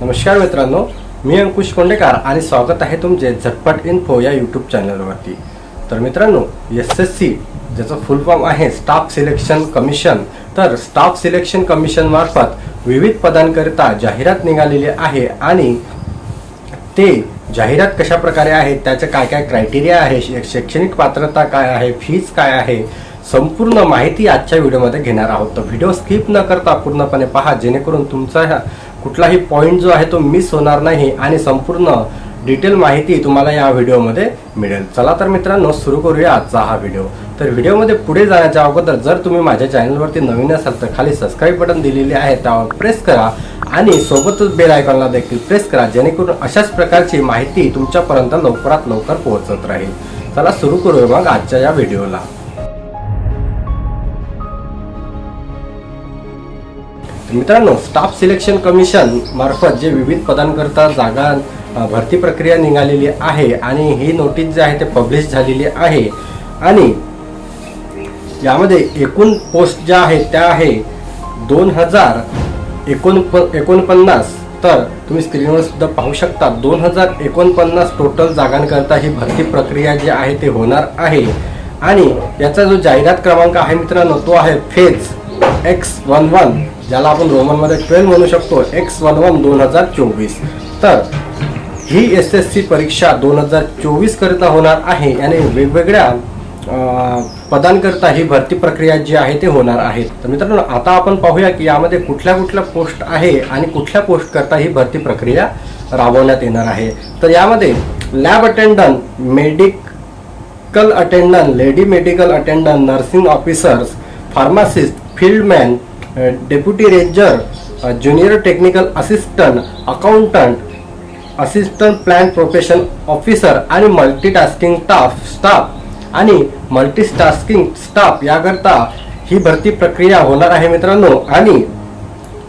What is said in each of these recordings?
नमस्कार मित्रांनो मी अंकुश कोंडेकार आणि स्वागत आहे तुमचे झटपट इन्फो या यूट्यूब चॅनलवरती तर मित्रांनो एस एस सी ज्याचं फुल फॉर्म आहे स्टाफ सिलेक्शन कमिशन तर स्टाफ सिलेक्शन कमिशन मार्फत विविध पदांकरिता जाहिरात निघालेली आहे आणि ते जाहिरात कशा प्रकारे आहे त्याचं काय काय क्रायटेरिया आहे शैक्षणिक पात्रता काय आहे फीज काय आहे संपूर्ण माहिती आजच्या व्हिडिओमध्ये घेणार आहोत. तर व्हिडिओ स्किप न करता पूर्णपणे पहा जेणेकरून तुमचा ह्या कुठलाही पॉईंट जो आहे तो मिस होणार नाही आणि संपूर्ण डिटेल माहिती तुम्हाला या व्हिडिओमध्ये मिळेल. चला तर मित्रांनो सुरू करूया आजचा हा व्हिडिओ तर व्हिडिओमध्ये पुढे जाण्याच्या अगोदर जर तुम्ही माझ्या चॅनलवरती नवीन असाल तर खाली सबस्क्राईब बटन दिलेले आहे त्यावर प्रेस करा आणि सोबतच बेल आयकॉनला देखील प्रेस करा जेणेकरून अशाच प्रकारची माहिती तुमच्यापर्यंत लवकरात लवकर पोहोचत राहील. चला सुरू करूया मग आजच्या या व्हिडिओला मित्रांनो स्टाफ सिलेक्शन कमिशन मार्फत जे विविध पदांकरता जागा भरती प्रक्रिया निघालेली आहे आणि ही नोटीस जी आहे ते पब्लिश झालेली आहे. आणि यामध्ये एकूण पोस्ट ज्या आहेत त्या आहे दोन हजार एकोणप एकोणपन्नास. तर तुम्ही स्क्रीनवर सुद्धा पाहू शकता दोन हजार एकोणपन्नास टोटल जागांकरता ही भरती प्रक्रिया जी आहे ते होणार आहे. आणि याचा जो जाहिरात क्रमांक आहे मित्रांनो तो आहे फेज एक्स वन वन ज्याला आपण रोमनमध्ये ट्वेल्व म्हणू शकतो एक्स वन वन दोन हजार चोवीस. तर ही एस एस सी परीक्षा दोन हजार चोवीसकरिता होणार आहे आणि वेगवेगळ्या पदांकरिता ही भरती प्रक्रिया जी आहे ते होणार आहे. तर मित्रांनो आता आपण पाहूया की यामध्ये कुठल्या कुठल्या पोस्ट आहे आणि कुठल्या पोस्टकरता ही भरती प्रक्रिया राबवण्यात येणार आहे. तर यामध्ये lab attendant medical attendant lady medical attendant nursing officers pharmacist fieldman deputy ranger junior technical assistant accountant assistant plan profession officer आणि मल्टीटास्किंग स्टाफ स्टाफ आणि मल्टीटास्किंग स्टाफ याकरता ही भरती प्रक्रिया होणार आहे मित्रांनो. आणि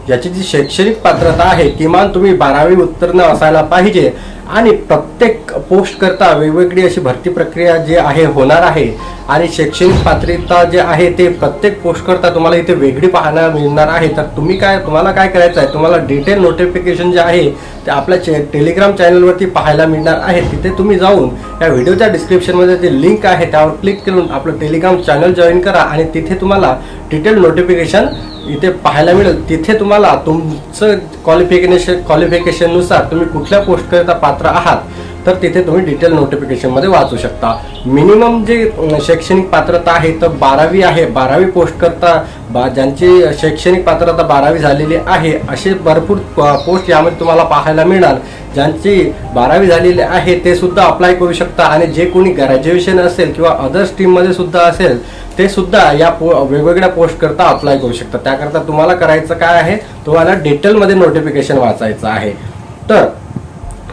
याची जी शैक्षणिक पात्रता आहे किमान तुम्ही बारावी उत्तीर्ण असायला पाहिजे. आणि प्रत्येक पोस्ट करता वेगवेगळी अशी भरती प्रक्रिया जी आहे होणार आहे. आणि शैक्षणिक पात्रता जे आहे ते प्रत्येक पोस्ट करता तुम्हाला इथे वेगळी पाहायला मिळणार आहे. तर तुम्ही काय तुम्हाला काय करायचं आहे? तुम्हाला डिटेल नोटिफिकेशन जे आहे ते आपल्या चे टेलिग्राम चॅनलवरती पाहायला मिळणार आहे. तिथे तुम्ही जाऊन या व्हिडिओच्या डिस्क्रिप्शनमध्ये जे लिंक आहे त्यावर क्लिक करून आपलं टेलिग्राम चॅनल जॉईन करा. आणि तिथे तुम्हाला डिटेल नोटिफिकेशन इथे पाहायला मिळेल. तिथे तुम्हाला तुमचं क्वालिफिकेशन क्वालिफिकेशननुसार तुम्ही कुठल्या पोस्टकरिता पात्र आहात तर तिथे तुम्ही डिटेल नोटिफिकेशनमध्ये वाचू शकता. मिनिमम जे शैक्षणिक पात्रता आहे तर बारावी आहे. बारावी पोस्टकरता बा ज्यांची शैक्षणिक पात्रता बारावी झालेली आहे असे भरपूर पोस्ट यामध्ये तुम्हाला पाहायला मिळणार. ज्यांची बारावी झालेली आहे ते सुद्धा अप्लाय करू शकता. आणि जे कोणी ग्रॅज्युएशन असेल किंवा अदर स्ट्रीममध्ये सुद्धा असेल ते सुद्धा या पो वेगवेगळ्या पोस्ट करता अप्लाय करू शकता. त्याकरता तुम्हाला करायचं काय आहे? तुम्हाला डिटेलमध्ये नोटिफिकेशन वाचायचं आहे. तर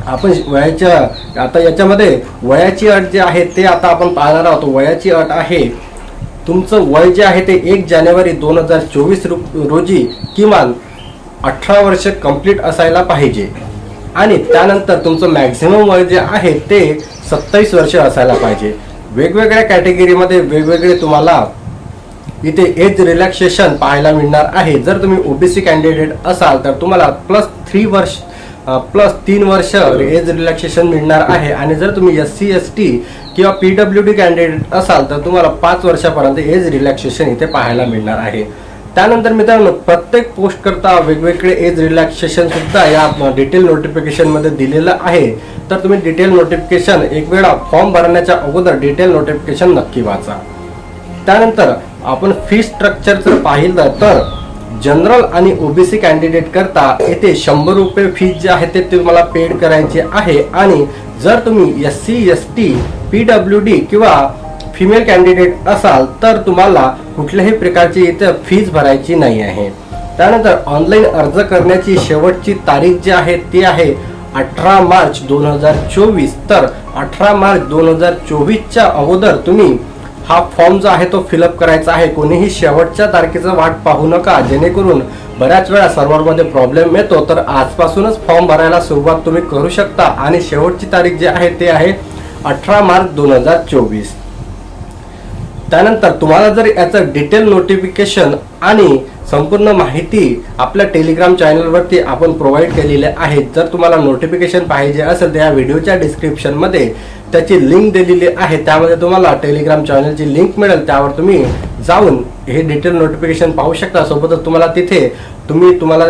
आपण वयाच्या आता याच्यामध्ये वयाची अट जी आहे ते आता आपण पाहणार आहोत. वयाची अट आहे तुमचं वय जे आहे ते एक जानेवारी दोन हजार चोवीस रोजी किमान अठरा वर्ष कंप्लीट असायला पाहिजे. आणि त्यानंतर तुमचं मॅक्झिमम वय जे आहे ते सत्तावीस वर्ष असायला पाहिजे. वेगवेगळ्या कॅटेगरीमध्ये वेगवेगळे तुम्हाला इथे एज रिलॅक्सेशन पाहायला मिळणार आहे. जर तुम्ही ओबीसी कॅन्डिडेट असाल तर तुम्हाला प्लस थ्री वर्ष प्लस तीन वर्ष एज रिलॅक्सेशन मिळणार आहे. आणि जर तुम्ही एस सी एस टी किंवा पी डब्ल्यू डी कॅन्डिडेट असाल तर तुम्हाला पाच वर्षापर्यंत एज रिलॅक्सेशन इथे पाहायला मिळणार आहे. त्यानंतर मित्रांनो प्रत्येक पोस्ट करता वेगवेगळे एज रिलॅक्सेशन सुद्धा या डिटेल नोटिफिकेशनमध्ये दिलेलं आहे. तर तुम्ही डिटेल नोटिफिकेशन एक वेळा फॉर्म भरण्याच्या अगोदर डिटेल नोटिफिकेशन नक्की वाचा. त्यानंतर आपण फी स्ट्रक्चर जर पाहिलं तर जनरल आणि ओबीसी कॅन्डिडेट करता येथे शंभर रुपये फीज जे आहे ते तुम्हाला पेड करायचे आहे. आणि जर तुम्ही S C S T P W D किंवा फिमेल कॅन्डिडेट असाल तर तुम्हाला कुठल्याही प्रकारची इथं फीज भरायची नाही आहे. त्यानंतर ऑनलाईन अर्ज करण्याची शेवटची तारीख जी आहे ती आहे अठरा मार्च दोन हजार चोवीस. तर अठरा मार्च दोन हजार चोवीसच्या अगोदर तुम्ही हा फॉर्म जो आहे तो फिलअप करायचा आहे. कोणीही शेवटच्या तारखेचं वाट पाहू नका जेणेकरून बऱ्याच वेळा सर्व्हरमध्ये प्रॉब्लेम येतो. तर आजपासूनच फॉर्म भरायला सुरुवात तुम्ही करू शकता. आणि शेवटची तारीख जी आहे ते आहे अठरा मार्च दोन हजार चोवीस. त्यानंतर तुम्हाला जर याचं डिटेल नोटिफिकेशन आणि संपूर्ण माहिती आपल्या टेलिग्राम चॅनलवरती आपण प्रोव्हाइड केलेले आहेत जर तुम्हाला नोटिफिकेशन पाहिजे असेल तर या व्हिडिओच्या डिस्क्रिप्शनमध्ये त्याची लिंक दिलेली आहे. त्यामध्ये तुम्हाला टेलिग्राम चॅनलची लिंक मिळेल. त्यावर तुम्ही जाऊन हे डिटेल नोटिफिकेशन पाहू शकता. सोबतच तुम्हाला तिथे तुम्ही तुम्हाला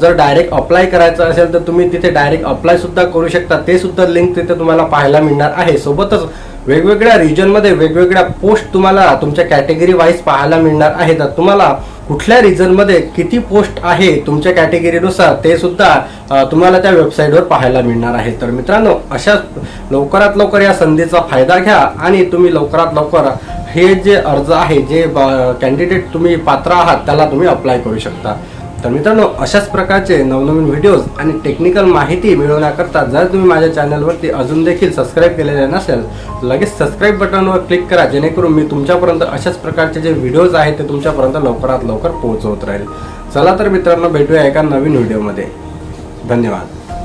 जर डायरेक्ट अप्लाय करायचं असेल तर तुम्ही तिथे डायरेक्ट अप्लाय सुद्धा करू शकता. ते सुद्धा लिंक तिथे तुम्हाला पाहायला मिळणार आहे. सोबतच वेगवेगळ्या रिजनमध्ये वेगवेगळ्या पोस्ट तुम्हाला तुमच्या कॅटेगरी वाईज पाहायला मिळणार आहे तर तुम्हाला कुठल्या रिजनमध्ये किती पोस्ट आहे तुमच्या कॅटेगरीनुसार ते सुद्धा तुम्हाला त्या वेबसाईटवर पाहायला मिळणार आहे. तर मित्रांनो अशा लवकरात लवकर या संधीचा फायदा घ्या आणि तुम्ही लवकरात लवकर हे जे अर्ज आहे जे कॅन्डिडेट तुम्ही पात्र आहात त्याला तुम्ही अप्लाय करू शकता. तर मित्रांनो अशाच प्रकारचे नवनवीन व्हिडिओज आणि टेक्निकल माहिती मिळवण्याकरता जर तुम्ही माझ्या चॅनलवरती अजून देखील सबस्क्राईब केलेले नसेल लगेच सबस्क्राईब बटनवर क्लिक करा जेणेकरून मी तुमच्यापर्यंत अशाच प्रकारचे जे व्हिडिओज आहेत ते तुमच्यापर्यंत लवकरात लवकर पोहोचवत राहील. चला तर मित्रांनो भेटूया एका नवीन व्हिडिओमध्ये धन्यवाद.